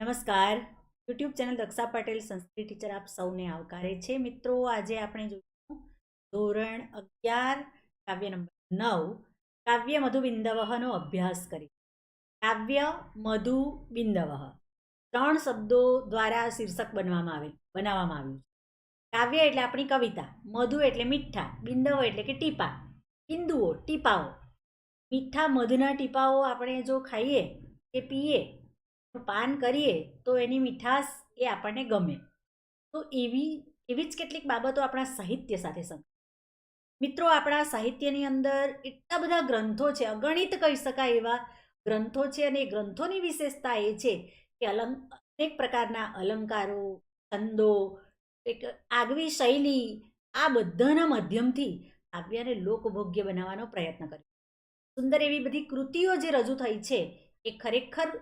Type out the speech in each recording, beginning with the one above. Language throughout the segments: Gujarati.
નમસ્કાર. YouTube channel Daksha Patel, Sanskrit teacher આપ સૌને આવકારે છે. મિત્રો, આજે આપણે જોઈશું ધોરણ અગિયાર, કાવ્ય નંબર નવ, કાવ્ય મધુ બિંદવહનો અભ્યાસ કરી કાવ્ય મધુ બિંદવહ ત્રણ શબ્દો દ્વારા શીર્ષક બનવામાં આવે, બનાવવામાં આવ્યું છે. કાવ્ય એટલે આપણી કવિતા, મધુ એટલે મીઠા, બિંદવ એટલે કે ટીપા, બિંદુઓ, ટીપાઓ. મીઠા મધના ટીપાઓ આપણે જો ખાઈએ કે પીએ પાન કરીએ તો એની મીઠાશ એ આપણને ગમે. તો એવી એવી જ કેટલીક બાબતો આપણા સાહિત્ય સાથે સંકળાય. મિત્રો, આપણા સાહિત્યની અંદર એટલા બધા ગ્રંથો છે, અગણિત કહી શકાય એવા ગ્રંથો છે અને એ ગ્રંથોની વિશેષતા એ છે કે અલંક અનેક પ્રકારના અલંકારો, છંદો, એક આગવી શૈલી, આ બધાના માધ્યમથી કાવ્યને લોકભોગ્ય બનાવવાનો પ્રયત્ન કર્યો. સુંદર એવી બધી કૃતિઓ જે રજૂ થઈ છે, એ ખરેખર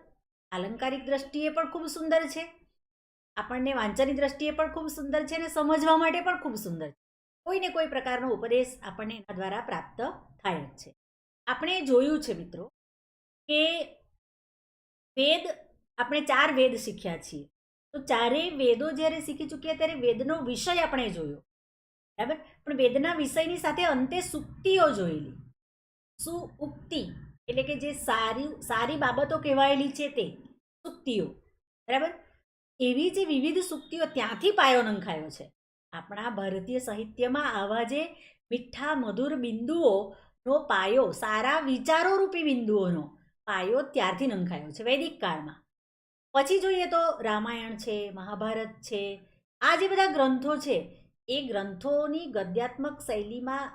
આલંકારિક દ્રષ્ટિએ પણ ખૂબ સુંદર છે. આપણને વાંચનની દ્રષ્ટિએ પણ ખૂબ સુંદર છે અને સમજવા માટે પણ ખૂબ સુંદર છે. કોઈને કોઈ પ્રકારનો ઉપદેશ આપણને એના દ્વારા પ્રાપ્ત થાય જ છે. આપણે જોયું છે મિત્રો કે વેદ, આપણે ચાર વેદ શીખ્યા છીએ. તો ચારેય વેદો જ્યારે શીખી ચૂક્યા ત્યારે વેદનો વિષય આપણે જોયો. બરાબર? પણ વેદના વિષયની સાથે અંતે સુક્તિઓ જોયેલી. સુઉક્તિ ઉક્તિ એટલે કે જે સારી સારી બાબતો કહેવાયેલી છે તે. સુક્તિઓ. બરાબર? એવી જે વિવિધ સુક્તિઓ ત્યાંથી પાયો નંખાયો છે. આપણા ભારતીય સાહિત્યમાં આવા જે મીઠા, મધુર બિંદુઓનો પાયો, સારા વિચારો રૂપી બિંદુઓનો પાયો ત્યારથી નંખાયો છે વૈદિક કાળમાં. પછી જોઈએ તો રામાયણ છે, મહાભારત છે, આ જે બધા ગ્રંથો છે, એ ગ્રંથોની ગદ્યાત્મક શૈલીમાં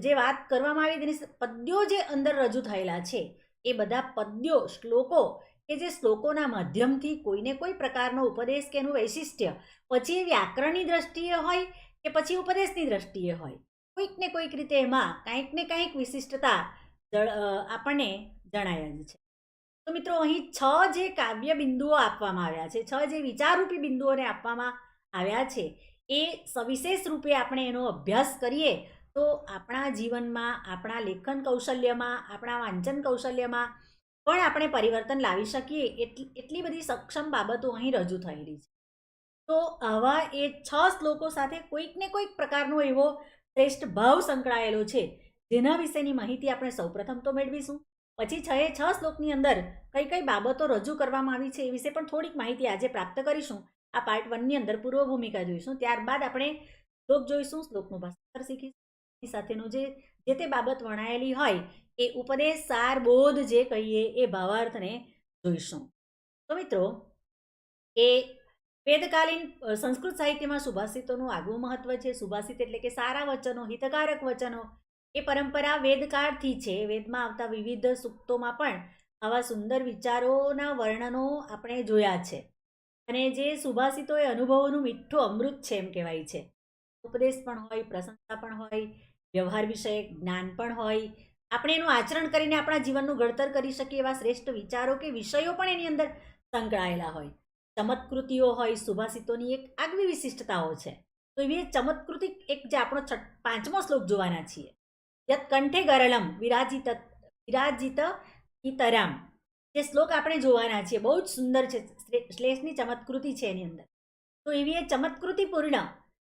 જે વાત કરવામાં આવી તેની પદ્યો જે અંદર રજૂ થયેલા છે, એ બધા પદ્યો, શ્લોકો કે જે શ્લોકોના માધ્યમથી કોઈને કોઈ પ્રકારનો ઉપદેશ કે એનું વૈશિષ્ટ્ય, પછી એ વ્યાકરણની દ્રષ્ટિએ હોય કે પછી ઉપદેશની દ્રષ્ટિએ હોય. કોઈક ને કોઈક રીતે એમાં કાંઈક ને કાંઈક વિશિષ્ટતા આપણને જણાય જ છે. તો મિત્રો અહીં છ જે કાવ્ય બિંદુઓ આપવામાં આવ્યા છે, છ જે વિચારરૂપી બિંદુઓને આપવામાં આવ્યા છે, એ સવિશેષ રૂપે આપણે એનો અભ્યાસ કરીએ તો આપણા જીવનમાં, આપણા લેખન કૌશલ્યમાં, આપણા વાંચન કૌશલ્યમાં પણ આપણે પરિવર્તન લાવી શકીએ એટલી એટલી બધી સક્ષમ બાબતો અહીં રજૂ થયેલી છે. તો આવા એ છ શ્લોકો સાથે કોઈક ને કોઈક પ્રકારનો એવો શ્રેષ્ઠ ભાવ સંકળાયેલો છે, જેના વિશેની માહિતી આપણે સૌપ્રથમ તો મેળવીશું. પછી છ એ છ શ્લોકની અંદર કઈ કઈ બાબતો રજૂ કરવામાં આવી છે એ વિશે પણ થોડીક માહિતી આજે પ્રાપ્ત કરીશું. આ પાર્ટ વનની અંદર પૂર્વ ભૂમિકા જોઈશું. ત્યારબાદ આપણે શ્લોક જોઈશું, શ્લોકનું ભાષાંતર શીખીશું. સાથેનું જે જે તે બાબત વણાયેલી હોય, એ ઉપદેશ સાર બોધ જે કહીએ એ ભાવાર્થને જોઈશું. તો મિત્રો, એ વેદકાલીન સંસ્કૃત સાહિત્યમાં સુભાષિતોનું આગવું મહત્વ છે. સુભાષિત એટલે કે સારા વચનો, હિતકારક વચનો. એ પરંપરા વેદકાળથી છે. વેદમાં આવતા વિવિધ સૂક્તોમાં પણ આવા સુંદર વિચારોના વર્ણનો આપણે જોયા છે. અને જે સુભાષિતો એ અનુભવોનું મીઠું અમૃત છે એમ કહેવાય છે. ઉપદેશ પણ હોય, પ્રશંસા પણ હોય વ્યવહાર વિષયક જ્ઞાન પણ હોય. આપણે એનું આચરણ કરીને આપણા જીવનનું ઘડતર કરી શકીએ એવા શ્રેષ્ઠ વિચારો કે વિષયો પણ એની અંદર સંકળાયેલા હોય. ચમત્કૃતિઓ હોય, સુભાષિતોની એક આગવી વિશિષ્ટતાઓ છે. તો એવી ચમત્કૃતિ એક જે આપણો છઠ, પાંચમો શ્લોક જોવાના છીએ. યત કંઠે ગરળમ વિરાજિત વિરાજિત ઇતરામ જે શ્લોક આપણે જોવાના છીએ, બહુ જ સુંદર છે શ્લેષની ચમત્કૃતિ છે એની અંદર. તો એવી એ ચમત્કૃતિપૂર્ણ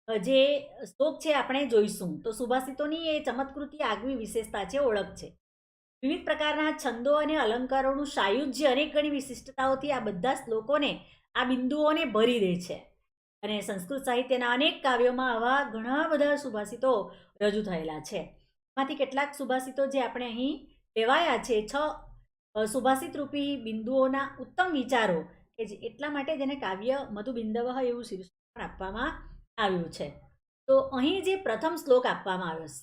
જે શ્લોક છે આપણે જોઈશું, તો સુભાષિતોની એ ચમત્કૃતિ આગવી વિશેષતા છે, ઓળખ છે. વિવિધ પ્રકારના છંદો અને અલંકારોનું સાયુજ્ય અનેક ઘણી વિશિષ્ટતાઓથી આ બધા શ્લોકોને, આ બિંદુઓને ભરી દે છે. અને સંસ્કૃત સાહિત્યના અનેક કાવ્યોમાં આવા ઘણા બધા સુભાષિતો રજૂ થયેલા છે. એમાંથી કેટલાક સુભાષિતો જે આપણે અહીં લેવાયા છે, છ સુભાષિત રૂપી બિંદુઓના ઉત્તમ વિચારો, કે જે એટલા માટે જેને કાવ્ય મધુ બિંદવહ એવું શીર્ષક પણ આપવામાં આવ્યું છે. તો અહીં જે પ્રથમ શ્લોક આપવામાં આવ્યો, સ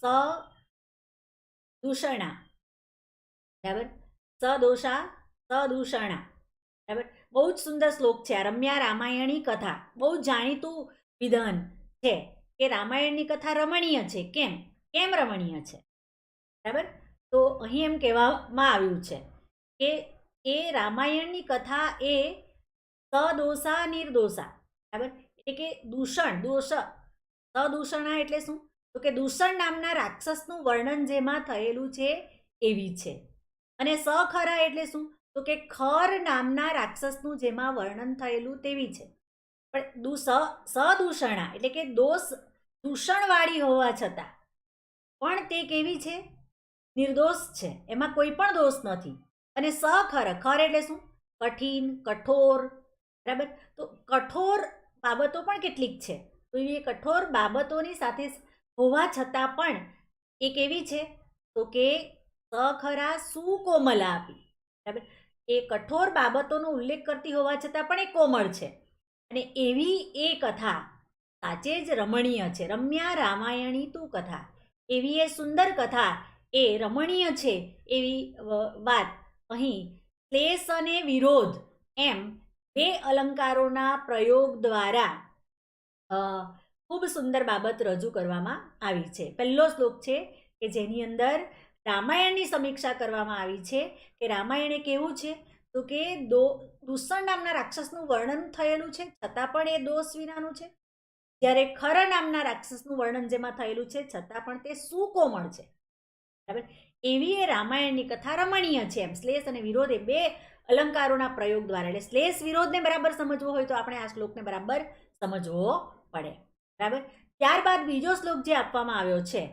દૂષણા. બરાબર? સદોષા સદૂષણા બરાબર? બહુ જ સુંદર શ્લોક છે. આ રમ્યા રામાયણી કથા. બહુ જાણીતું વિધાન છે કે રામાયણની કથા રમણીય છે. કેમ? કેમ રમણીય છે? બરાબર? તો અહીં એમ કહેવામાં આવ્યું છે કે એ રામાયણની કથા એ સદોષા નિર્દોષા. બરાબર? એટલે કે દૂષણ, દોષ. સદૂષણા એટલે શું? તો કે દૂષણ નામના રાક્ષસનું વર્ણન જેમાં થયેલું છે એવી છે. અને સખરા એટલે શું? તો કે ખર નામના રાક્ષસનું જેમાં વર્ણન થયેલું તેવી છે. પણ દુ, સ, સદૂષણા એટલે કે દોષ દૂષણવાળી હોવા છતાં પણ તે કેવી છે? નિર્દોષ છે. એમાં કોઈ પણ દોષ નથી. અને સખર ખર એટલે શું? કઠિન, કઠોર. બરાબર? તો કઠોર બાબતો પણ કેટલીક છે. તો એ કઠોર બાબતોની સાથે હોવા છતાં પણ એ કેવી છે, તો કે સખરા સુકોમલા આપી. બરાબર? એ કઠોર બાબતોનો ઉલ્લેખ કરતી હોવા છતાં પણ એ કોમળ છે. અને એવી એ કથા સાચે જ રમણીય છે. રમ્યા રામાયણી તું કથા. એવી એ સુંદર કથા એ રમણીય છે એવી વાત અહીં ક્લેશ અને વિરોધ એમ બે અલંકારોના પ્રયોગ દ્વારા ખૂબ સુંદર બાબત રજૂ કરવામાં આવી છે. પહેલો શ્લોક છે કે જેની અંદર રામાયણની સમીક્ષા કરવામાં આવી છે કે રામાયણે કેવું છે? તો કે દો, દૂષણ નામના રાક્ષસનું વર્ણન થયેલું છે, છતાં પણ એ દોષ વિનાનું છે. જ્યારે ખર નામના રાક્ષસનું વર્ણન જેમાં થયેલું છે, છતાં પણ તે સુકોમળ છે. બરાબર? એવી એ રામાયણની કથા રમણીય છે. એમ, શ્લેષ અને વિરોધ એ બે અલંકારોના પ્રયોગ દ્વારા. એટલે શ્લેષ વિરોધને બરાબર સમજવો હોય તો આપણે આ શ્લોકને બરાબર સમજવો પડે. બરાબર? ત્યારબાદ બીજો શ્લોક જે આપવામાં આવ્યો છે,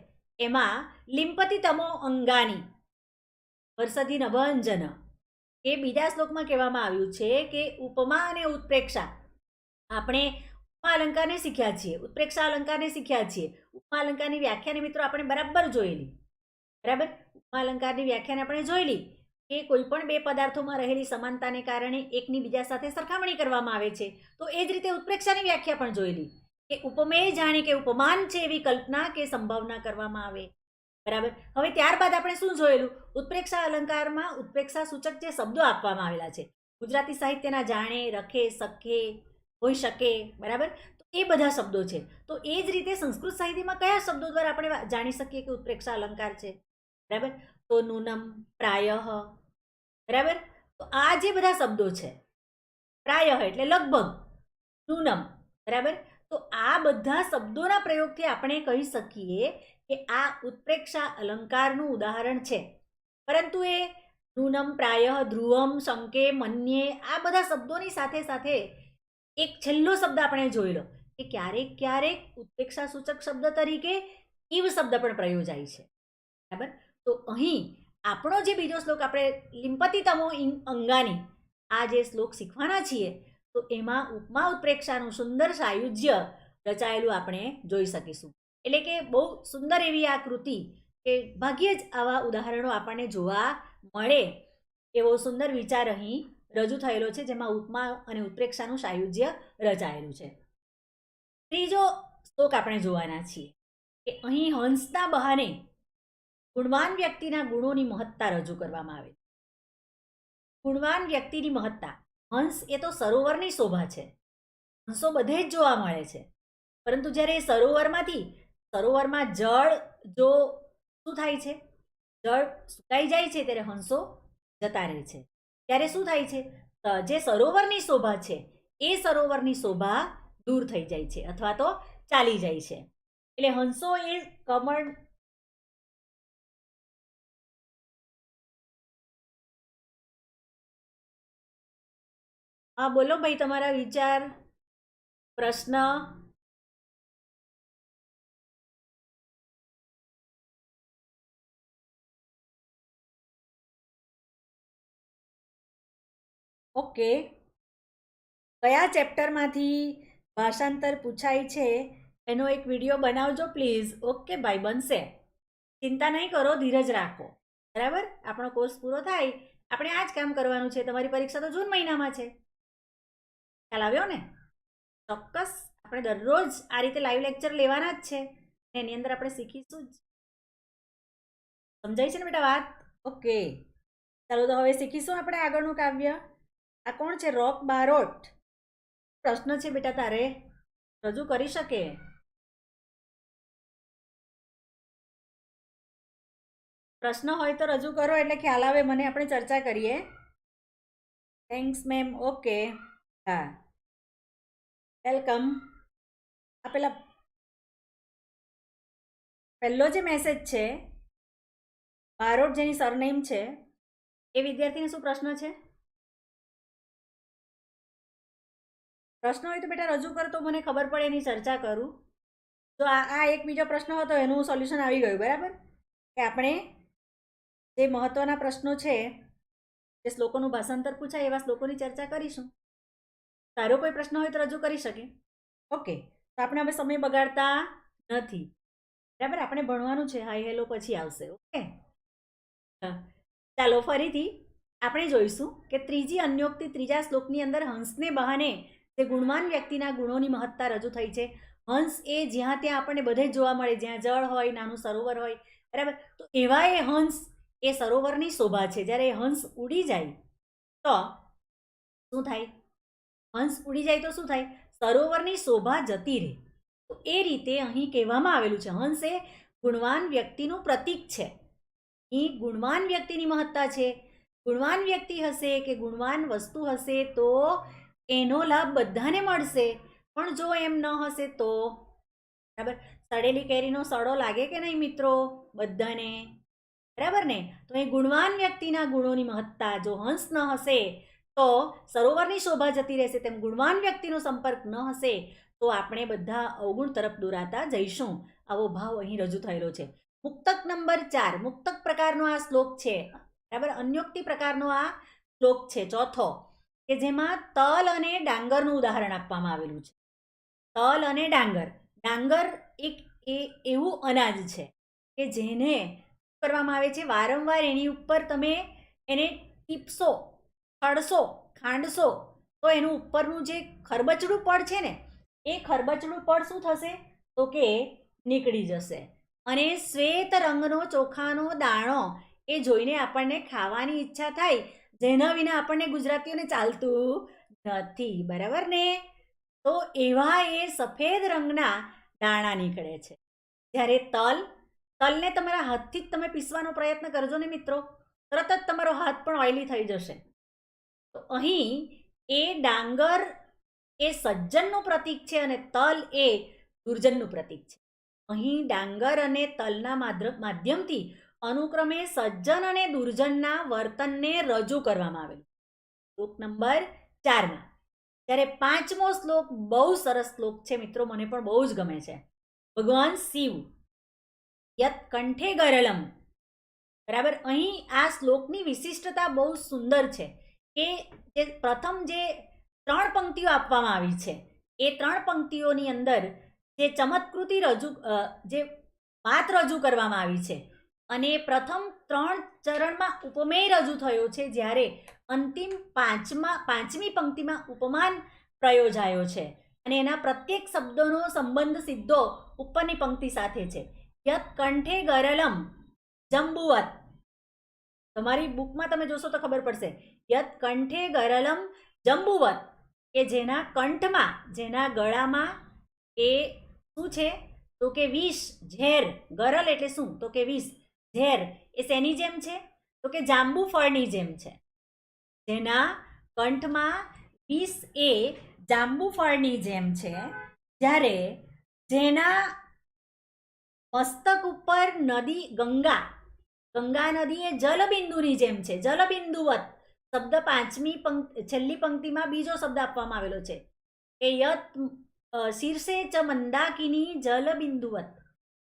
એમાં લિંપતિ તમો અંગાની વરસદી નભંજન. એ બીજા શ્લોકમાં કહેવામાં આવ્યું છે કે ઉપમા અને ઉત્પ્રેક્ષા. આપણે ઉપમા અલંકારને શીખ્યા છીએ, ઉત્પ્રેક્ષા અલંકારને શીખ્યા છીએ. ઉપમા અલંકારની વ્યાખ્યાને મિત્રો આપણે બરાબર જોયેલી. બરાબર? ઉપમા અલંકારની વ્યાખ્યાને આપણે જોયેલી. કે કોઈ પણ બે પદાર્થોમાં રહેલી સમાનતાને કારણે એકની બીજા સાથે સરખામણી કરવામાં આવે છે. તો એ જ રીતે ઉત્પ્રેક્ષાની વ્યાખ્યા પણ જોયેલી કે ઉપમેય જાણે કે ઉપમાન છે એવી કલ્પના કે સંભાવના કરવામાં આવે. બરાબર? હવે ત્યારબાદ આપણે શું જોયેલું? ઉત્પ્રેક્ષા અલંકારમાં ઉત્પ્રેક્ષા સૂચક જે શબ્દો આપવામાં આવેલા છે. ગુજરાતી સાહિત્યના જાણે, રખે, સખે, હોઈ શકે, બરાબર? તો એ બધા શબ્દો છે. તો એ જ રીતે સંસ્કૃત સાહિત્યમાં કયા શબ્દો દ્વારા આપણે જાણી શકીએ કે ઉત્પ્રેક્ષા અલંકાર છે? બરાબર? તો નૂનમ, પ્રાયઃ બરાબર? તો આ જે બધા શબ્દો છે, પ્રાયઃ એટલે લગભગ નૂનમ બરાબર? તો આ બધા શબ્દોના પ્રયોગથી આપણે કહી શકીએ કે આ ઉત્પ્રેક્ષા અલંકારનું ઉદાહરણ છે. પરંતુ એ નૂનમ પ્રાયઃ, ધ્રુવમ, શંકે, મન્યે આ બધા શબ્દોની સાથે સાથે એક છેલ્લો શબ્દ આપણે જોઈ લો કે ક્યારેક ક્યારેક ઉત્પ્રેક્ષા સૂચક શબ્દ તરીકે ઈવ શબ્દ પણ પ્રયોજાય છે. બરાબર? તો અહીં આપણો જે બીજો શ્લોક આપણે લિંપતિ તમો અંગાની આ જે શ્લોક શીખવાના છીએ, તો એમાં ઉપમા ઉત્પ્રેક્ષાનું સુંદર સાયુજ્ય રચાયેલું આપણે જોઈ શકીશું. એટલે કે બહુ સુંદર એવી આ કૃતિ કે ભાગ્યે જ આવા ઉદાહરણો આપણને જોવા મળે એવો સુંદર વિચાર અહીં રજૂ થયેલો છે, જેમાં ઉપમા અને ઉત્પ્રેક્ષાનું સાયુજ્ય રચાયેલું છે. ત્રીજો શ્લોક આપણે જોવાના છીએ કે અહીં હંસના બહાને ગુણવાન વ્યક્તિના ગુણોની મહત્તા રજૂ કરવામાં આવે ગુણવાન વ્યક્તિની મહત્તા. હંસ એ તો સરોવરની શોભા છે. હંસો બધે જ જોવા મળે છે. પરંતુ જ્યારે એ સરોવરમાંથી, સરોવરમાં જળ જો શું થાય છે? જળ સુકાઈ જાય છે ત્યારે હંસો જતા રહે છે. ત્યારે શું થાય છે? જે સરોવરની શોભા છે, એ સરોવરની શોભા દૂર થઈ જાય છે અથવા તો ચાલી જાય છે. એટલે હંસો એ કમળ હા, બોલો ભાઈ, તમારા વિચાર, પ્રશ્ન? ઓકે. કયા ચેપ્ટરમાંથી ભાષાંતર પૂછાય છે, એનો એક વીડિયો બનાવજો પ્લીઝ. ઓકે ભાઈ, બનશે. ચિંતા નહીં કરો, ધીરજ રાખો. બરાબર? આપણો કોર્સ પૂરો થાય. આપણે આ જ કામ કરવાનું છે. તમારી પરીક્ષા તો જૂન મહિનામાં છે. ખ્યાલ આવ્યો ને? ચોક્કસ. આપણે દરરોજ આ રીતે લાઈવ લેક્ચર લેવાના જ છે. એની અંદર આપણે શીખીશું જ. સમજાય છે ને બેટા વાત? ઓકે ચાલો તો હવે શીખીશું આપણે આગળનું કાવ્ય. આ કોણ છે? રોક બારોટ. પ્રશ્ન છે બેટા તારે. રજૂ કરી શકે. પ્રશ્ન હોય તો રજૂ કરો, એટલે ખ્યાલ આવે, મને આપણે ચર્ચા કરીએ. થેન્ક્સ મેમ ઓકે હા વેલકમ આ પેલા પહેલો જે મેસેજ છે બારોટ જેની સરનેમ છે એ વિદ્યાર્થીને શું પ્રશ્ન છે પ્રશ્ન હોય તો બેટા રજૂ કર તો મને ખબર પડે એની ચર્ચા કરું તો આ આ એક બીજો પ્રશ્ન હતો એનું સોલ્યુશન આવી ગયું બરાબર કે આપણે જે મહત્ત્વના પ્રશ્નો છે જે શ્લોકોનું ભાષાંતર પૂછાય એવા શ્લોકોની ચર્ચા કરીશું તારો કોઈ પ્રશ્ન હોય તો રજૂ કરી શકે. ઓકે, તો આપણે હવે સમય બગાડતા નથી. બરાબર? આપણે ભણવાનું છે, હાય હેલો પછી આવશે, ઓકે. ચાલો, ફરીથી આપણે જોઈશું કે ત્રીજી અન્યોક્તિ ત્રીજા શ્લોકની અંદર હંસને બહાને જે ગુણવાન વ્યક્તિના ગુણોની મહત્તા રજૂ થઈ છે. હંસ એ જ્યાં ત્યાં આપણને બધે જ જોવા મળે, જ્યાં જળ હોય, નાનું સરોવર હોય, બરાબર? તો એવા એ હંસ એ સરોવરની શોભા છે. જ્યારે એ હંસ ઉડી જાય, તો શું થાય? હંસ ઉડી જાય તો શું થાય? સરોવરની શોભા જતી રહે. તો એ રીતે અહીં કહેવામાં આવેલું છે, હંસ એ ગુણવાન વ્યક્તિનું પ્રતીક છે. અહીં ગુણવાન વ્યક્તિની મહત્તા છે. ગુણવાન વ્યક્તિ હશે કે ગુણવાન વસ્તુ હશે તો એનો લાભ બધાને મળશે. પણ જો એમ ન હશે તો? બરાબર? સડેલી કેરીનો સડો લાગે કે નહીં મિત્રો? બધાને? બરાબર ને? તો એ ગુણવાન વ્યક્તિના ગુણોની મહત્તા જો હંસ ન હશે તો સરોવરની શોભા જતી રહેશે, તેમ ગુણવાન વ્યક્તિનો સંપર્ક ન હશે, તો આપણે બધા અવગુણ તરફ દોરાતા જઈશું. આવો ભાવ અહીં રજૂ થયેલો છે. મુક્તક નંબર ચાર, મુક્તક પ્રકારનો આ શ્લોક છે. બરાબર? અન્યોક્તિ પ્રકારનો આ શ્લોક છે. ચોથો, કે જેમાં તલ અને ડાંગરનું ઉદાહરણ આપવામાં આવેલું છે. તલ અને ડાંગર. ડાંગર એક એ એવું અનાજ છે કે જેને કરવામાં આવે છે? વારંવાર એની ઉપર તમે એને ટીપશો. ખડશો ખાંડશો તો એનું ઉપરનું જે ખરબચડું પડ છે ને, એ ખરબચડું પડ શું થશે? તો કે નીકળી જશે. અને શ્વેત રંગનો ચોખાનો દાણો એ જોઈને આપણને ખાવાની ઈચ્છા થાય, જેના વિના આપણને ગુજરાતીઓને ચાલતું નથી, બરાબર ને? તો એવા એ સફેદ રંગના દાણા નીકળે છે. જ્યારે તલ, તલને તમારા હાથથી જ તમે પીસવાનો પ્રયત્ન કરજો ને મિત્રો. તરત જ તમારો હાથ પણ ઓઇલી થઈ જશે. તો અહીં એ ડાંગર એ સજ્જનનું પ્રતીક છે અને તલ એ દુર્જનનું પ્રતીક છે. અહીં ડાંગર અને તલના માધ્યમથી અનુક્રમે સજ્જન અને દુર્જનના વર્તનને રજૂ કરવામાં આવેલું. શ્લોક નંબર ચારમાં. ત્યારે પાંચમો શ્લોક બહુ સરસ શ્લોક છે મિત્રો, મને પણ બહુ જ ગમે છે. ભગવાન શિવ, યત કંઠે ગરલમ. બરાબર? અહીં આ શ્લોકની વિશિષ્ટતા બહુ સુંદર છે. કે જે પ્રથમ જે ત્રણ પંક્તિઓ આપવામાં આવી છે, એ ત્રણ પંક્તિઓની અંદર જે ચમત્કૃતિ રજૂ જે વાત રજૂ કરવામાં આવી છે અને પ્રથમ ત્રણ ચરણમાં ઉપમેય રજૂ થયો છે જ્યારે અંતિમ પાંચમા, પાંચમી પંક્તિમાં ઉપમાન પ્રયોજાયો છે અને એના પ્રત્યેક શબ્દોનો સંબંધ સીધો ઉપરની પંક્તિ સાથે છે. યત કંઠે ગરલમ જંબુવત તમારી બુકમાં તમે જોશો તો ખબર પડશે. યત કંઠે ગરલમ જંબુવત કે જેના કંઠમાં, જેના ગળામાં એ શું છે? તો કે વિષ, ઝેર. ગરલ એટલે શું? તો કે વિષ, ઝેર. એ શેની જેમ છે? તો કે જાંબુ ફળની જેમ છે. જેના કંઠમાં વિષ એ જાંબુ ફળની જેમ છે. જ્યારે જેના મસ્તક ઉપર નદી ગંગા ગંગા નદી એ જલબિંદુની જેમ છે, જલબિંદુવત. શબ્દ પાંચમી પંક્તિ છેલ્લી પંક્તિમાં બીજો શબ્દ આપવામાં આવેલો છે. કે યત શીર્ષે ચ મંદાકિની જલબિંદુવત,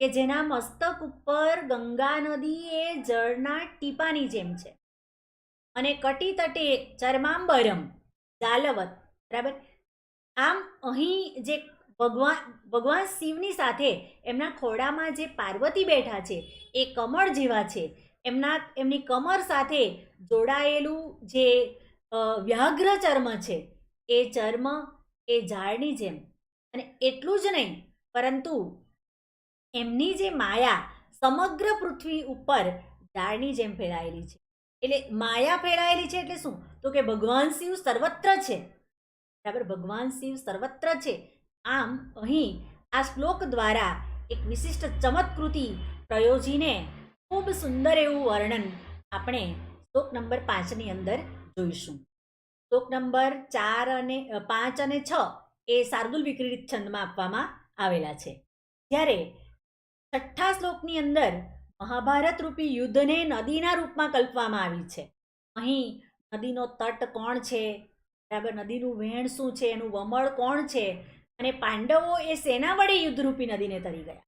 કે જેના મસ્તક ઉપર ગંગા નદી એ જળના ટીપાની જેમ છે. અને કટી તટે ચરમાંબરમ, જાલવત. બરાબર? આમ અહીં જે ભગવાન ભગવાન શિવની સાથે એમના ખોડામાં જે પાર્વતી બેઠા છે, એ કમળ જેવા છે. એમના, એમની કમર સાથે જોડાયેલું જે વ્યાઘ્ર ચર્મ છે, એ ચર્મ, એ ઝાડની જેમ. અને એટલું જ નહીં, પરંતુ એમની જે માયા સમગ્ર પૃથ્વી ઉપર ઝાડની જેમ ફેલાયેલી છે. એટલે માયા ફેલાયેલી છે એટલે શું? તો કે ભગવાન શિવ સર્વત્ર છે. બરાબર ભગવાન શિવ સર્વત્ર છે. આમ અહીં આ શ્લોક દ્વારા એક વિશિષ્ટ ચમત્કૃતિ પ્રયોજીને ખૂબ સુંદર એવું વર્ણન આપણે શ્લોક નંબર પાંચની અંદર જોઈશું. શ્લોક નંબર ચાર અને પાંચ અને છ એ શાર્દુલ વિક્રીડિત છંદમાં આપવામાં આવેલા છે. જ્યારે છઠ્ઠા શ્લોકની અંદર મહાભારત રૂપી યુદ્ધને નદીના રૂપમાં કલ્પવામાં આવી છે. અહીં નદીનો તટ કોણ છે? બરાબર, નદીનું વહેણ શું છે? એનું વમળ કોણ છે? અને પાંડવો એ સેના વડે યુદ્ધરૂપી નદીને તરી ગયા.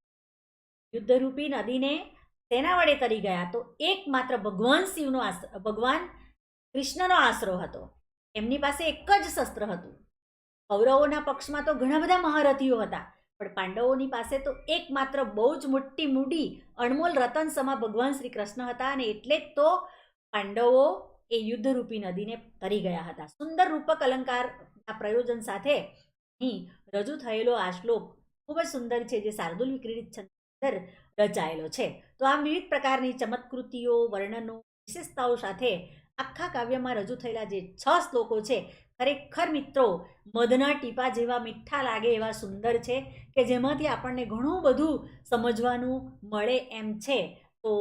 યુદ્ધરૂપી નદીને સેના વડે તરી ગયા તો એકમાત્ર ભગવાન શિવનો આશ્ર ભગવાન કૃષ્ણનો આશરો હતો. એમની પાસે એક જ શસ્ત્ર હતું. કૌરવોના પક્ષમાં તો ઘણા બધા મહારથીઓ હતા, પણ પાંડવોની પાસે તો એકમાત્ર બહુ જ મોટી મૂડી અણમોલ રતન સમા ભગવાન શ્રી કૃષ્ણ હતા અને એટલે જ તો પાંડવો એ યુદ્ધરૂપી નદીને તરી ગયા હતા. સુંદર રૂપક અલંકારના પ્રયોજન સાથે અહીં રજૂ થયેલો આ શ્લોક ખૂબ જ સુંદર છે જે શાર્દુલ વિક્રીડિત છંદર રચાયેલો છે. તો આમ વિવિધ પ્રકારની ચમત્કૃતિઓ, વર્ણનો, વિશેષતાઓ સાથે આખા કાવ્યમાં રજૂ થયેલા જે છ શ્લોકો છે, ખરેખર મિત્રો, મધના ટીપા જેવા મીઠા લાગે એવા સુંદર છે કે જેમાંથી આપણને ઘણું બધું સમજવાનું મળે એમ છે. તો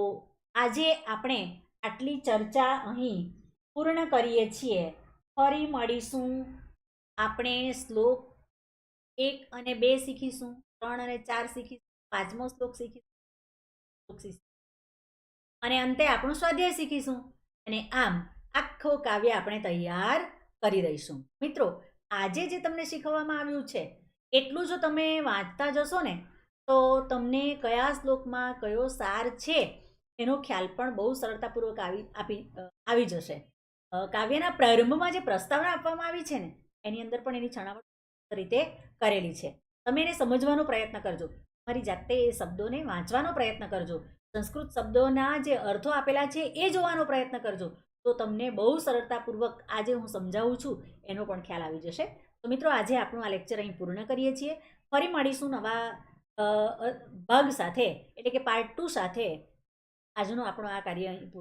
આજે આપણે આટલી ચર્ચા અહીં પૂર્ણ કરીએ છીએ. ફરી મળીશું. આપણે શ્લોક એક અને બે શીખીશું, ત્રણ અને ચાર શીખીશું, પાંચમો શ્લોક શીખીશું. અને અંતે આપણું સ્વાધ્યાય શીખીશું. અને આમ આખો કાવ્ય આપણે તૈયાર કરી દઈશું. મિત્રો, આજે જે તમને શીખવવામાં આવ્યું છે, એટલું જો તમે વાંચતા જશો ને, તો તમને કયા શ્લોકમાં કયો સાર છે, એનો ખ્યાલ પણ બહુ સરળતાપૂર્વક આવી, આપી આવી જશે. કાવ્યના પ્રારંભમાં જે પ્રસ્તાવના આપવામાં આવી છે ને, એની અંદર પણ એની છણાવટ રીતે કરેલી છે. તમે એને સમજવાનો પ્રયત્ન કરજો. તમારી જાતે એ શબ્દોને વાંચવાનો પ્રયત્ન કરજો. સંસ્કૃત શબ્દોના જે અર્થો આપેલા છે એ જોવાનો પ્રયત્ન કરજો. તો તમને બહુ સરળતાપૂર્વક આજે હું સમજાવું છું, એનો પણ ખ્યાલ આવી જશે. તો મિત્રો, આજે આપણું આ લેક્ચર અહીં પૂર્ણ કરીએ છીએ. ફરી મળીશું નવા ભાગ સાથે, એટલે કે પાર્ટ ટુ સાથે. આજનું આપણો આ કાર્ય અહીં પૂર્ણ